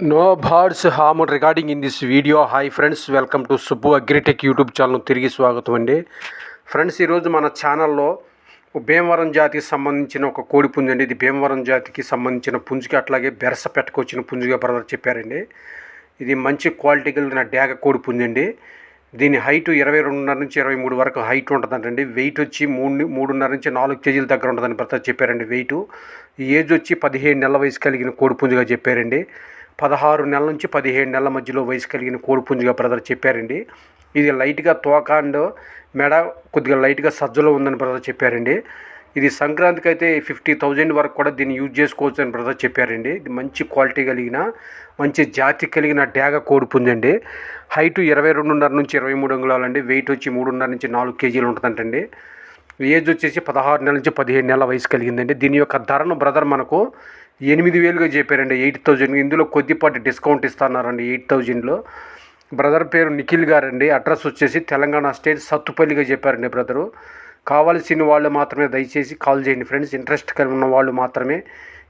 No birds harmed recording in this video hi friends welcome to Subbu Agritech YouTube channel తిరిగి స్వాగతం అండి. Friends ఈరోజు మన ఛానల్లో భీమవరం జాతికి సంబంధించిన ఒక కోడి పుంజు అండి. ఇది భీమవరం జాతికి సంబంధించిన పుంజుకి అట్లాగే బెరస పెట్టుకొచ్చిన పుంజుగా బ్రదర్ చెప్పారండి. ఇది మంచి క్వాలిటీ కలిగిన డేగ కోడి పుంజండి దీని హైట్ ఇరవై రెండున్నర నుంచి ఇరవై మూడు వరకు హైట్ ఉంటుందంటండి. వెయిట్ వచ్చి మూడు మూడున్నర నుంచి నాలుగు కేజీల దగ్గర ఉంటుందని భర్త చెప్పారండి. వెయిట్ ఏజ్ వచ్చి పదిహేడు నెలల వయసు కలిగిన కోడిపుంజుగా చెప్పారండి. పదహారు నెలల నుంచి పదిహేడు నెలల మధ్యలో వయసు కలిగిన కోడిపుంజుగా బ్రదర్ చెప్పారండి. ఇది లైట్గా తోక అండ్ మెడ కొద్దిగా లైట్గా సజ్జలో ఉందని బ్రదర్ చెప్పారండి. ఇది సంక్రాంతికి అయితే ఫిఫ్టీ థౌజండ్ వరకు కూడా దీన్ని యూజ్ చేసుకోవచ్చు అని బ్రదర్ చెప్పారండి. ఇది మంచి క్వాలిటీ కలిగిన మంచి జాతి కలిగిన డ్యాగ కోడి పుంజండి హైట్ ఇరవై రెండున్నర నుంచి ఇరవై మూడు అంగుళాలండి. వెయిట్ వచ్చి మూడున్నర నుంచి నాలుగు కేజీలు ఉంటుందంటండి. ఏజ్ వచ్చేసి పదహారు నెలల నుంచి పదిహేడు నెలల వయసు కలిగిందండి. దీని యొక్క ధరను బ్రదర్ మనకు ఎనిమిది వేలుగా చెప్పారండి ఎయిట్ థౌజండ్. ఇందులో కొద్దిపాటి డిస్కౌంట్ ఇస్తున్నారండి ఎయిట్ థౌజండ్లో. బ్రదర్ పేరు నిఖిల్ గారండి అడ్రస్ వచ్చేసి తెలంగాణ స్టేట్ సత్తుపల్లిగా చెప్పారండి బ్రదరు. కావాల్సిన వాళ్ళు మాత్రమే దయచేసి కాల్ చేయండి ఫ్రెండ్స్ ఇంట్రెస్ట్ కలిగి ఉన్న వాళ్ళు మాత్రమే.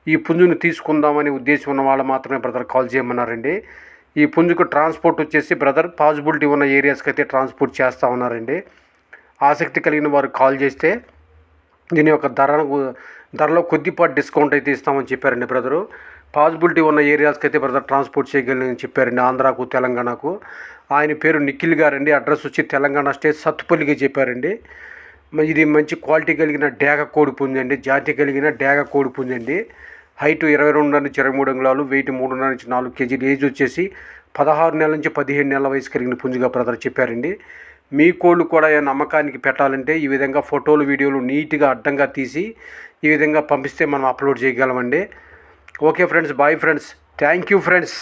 ఈ పుంజును తీసుకుందామనే ఉద్దేశం ఉన్న వాళ్ళు మాత్రమే బ్రదర్ కాల్ చేయమన్నారండి. ఈ పుంజుకు ట్రాన్స్పోర్ట్ వచ్చేసి బ్రదర్ పాసిబిలిటీ ఉన్న ఏరియాస్కి అయితే ట్రాన్స్పోర్ట్ చేస్తూ ఉన్నారండి. ఆసక్తి కలిగిన వారు కాల్ చేస్తే దీని యొక్క ధరను ధరలో కొద్దిపాటి డిస్కౌంట్ అయితే ఇస్తామని చెప్పారండి బ్రదరు. పాసిబిలిటీ ఉన్న ఏరియాస్కి అయితే బ్రదర్ ట్రాన్స్పోర్ట్ చేయగలని చెప్పారండి ఆంధ్రాకు తెలంగాణకు. ఆయన పేరు నిఖిల్ గారండి. అడ్రస్ వచ్చి తెలంగాణ స్టేట్ సత్తుపల్లికి చెప్పారండి. ఇది మంచి క్వాలిటీ కలిగిన డేగ కోడి పుంజండి. జాతి కలిగిన డేగ కోడి పుంజండి. హైట్ ఇరవై రెండున్నర నుంచి ఇరవై మూడు అంగుళాలు వెయిట్ మూడున్నర నుంచి నాలుగు కేజీలు. ఏజ్ వచ్చేసి పదహారు నెలల నుంచి పదిహేడు నెలల వయసు కలిగిన పుంజుగా బ్రదర్ చెప్పారండి. మీ కోళ్ళు కూడా ఏమైనా అమ్మకానికి పెట్టాలంటే ఈ విధంగా ఫోటోలు వీడియోలు నీట్గా అడ్డంగా తీసి ఈ విధంగా పంపిస్తే మనం upload చేయగలమండి. Okay friends bye friends. Thank you friends.